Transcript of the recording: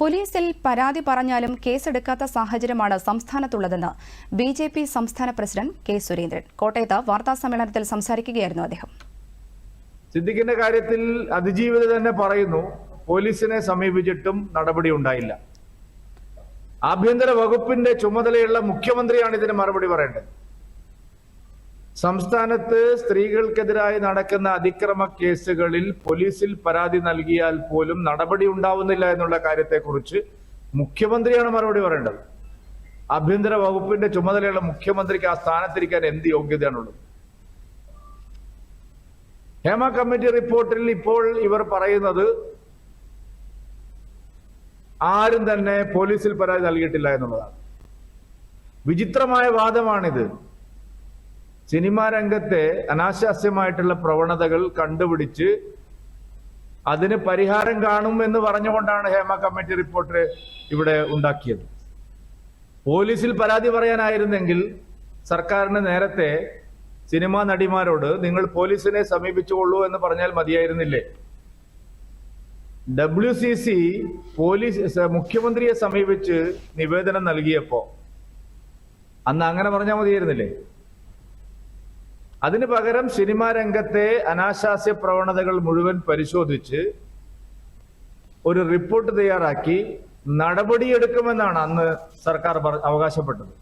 പോലീസിൽ പരാതി പറഞ്ഞാലും കേസെടുക്കാത്ത സാഹചര്യമാണ് സംസ്ഥാനത്തുള്ളതെന്ന് ബി ജെ പി സംസ്ഥാന പ്രസിഡന്റ് കെ സുരേന്ദ്രൻ. കോട്ടയത്ത് വാർത്താസമ്മേളനത്തിൽ സംസാരിക്കുകയായിരുന്നു അദ്ദേഹം. സിദ്ദിഖിന്റെ കാര്യത്തിൽ അതിജീവിത തന്നെ പറയുന്നു. പോലീസിനെ സമീപിച്ചിട്ടും നടപടി ഉണ്ടായില്ല. ആഭ്യന്തര വകുപ്പിന്റെ ചുമതലയുള്ള മുഖ്യമന്ത്രിയാണ് ഇതിന് മറുപടി പറയേണ്ടത്. സംസ്ഥാനത്ത് സ്ത്രീകൾക്കെതിരായി നടക്കുന്ന അതിക്രമ കേസുകളിൽ പോലീസിൽ പരാതി നൽകിയാൽ പോലും നടപടി ഉണ്ടാവുന്നില്ല എന്നുള്ള കാര്യത്തെക്കുറിച്ച് മുഖ്യമന്ത്രിയാണ് മറുപടി പറയേണ്ടത്. ആഭ്യന്തര വകുപ്പിന്റെ ചുമതലയുള്ള മുഖ്യമന്ത്രിക്ക് ആ സ്ഥാനത്തിരിക്കാൻ എന്ത് യോഗ്യതയാണുള്ളത്? ഹേമ കമ്മിറ്റി റിപ്പോർട്ടിൽ ഇപ്പോൾ ഇവർ പറയുന്നത് ആരും തന്നെ പോലീസിൽ പരാതി നൽകിയിട്ടില്ല എന്നുള്ളതാണ്. വിചിത്രമായ വാദമാണിത്. സിനിമാ രംഗത്തെ അനാശാസ്യമായിട്ടുള്ള പ്രവണതകൾ കണ്ടുപിടിച്ച് അതിന് പരിഹാരം കാണും എന്ന് പറഞ്ഞുകൊണ്ടാണ് ഹേമ കമ്മിറ്റി റിപ്പോർട്ട് ഇവിടെ ഉണ്ടാക്കിയത്. പോലീസിൽ പരാതി പറയാനായിരുന്നെങ്കിൽ സർക്കാരിന് നേരത്തെ സിനിമാ നടിമാരോട് നിങ്ങൾ പോലീസിനെ സമീപിച്ചുകൊള്ളൂ എന്ന് പറഞ്ഞാൽ മതിയായിരുന്നില്ലേ? ഡബ്ല്യു സി സി പോലീസ് മുഖ്യമന്ത്രിയെ സമീപിച്ച് നിവേദനം നൽകിയപ്പോ അന്ന് അങ്ങനെ പറഞ്ഞാൽ മതിയായിരുന്നില്ലേ? അതിന് പകരം സിനിമാ രംഗത്തെ അനാശാസ്യ പ്രവണതകൾ മുഴുവൻ പരിശോധിച്ച് ഒരു റിപ്പോർട്ട് തയ്യാറാക്കി നടപടിയെടുക്കുമെന്നാണ് അന്ന് സർക്കാർ അവകാശപ്പെട്ടത്.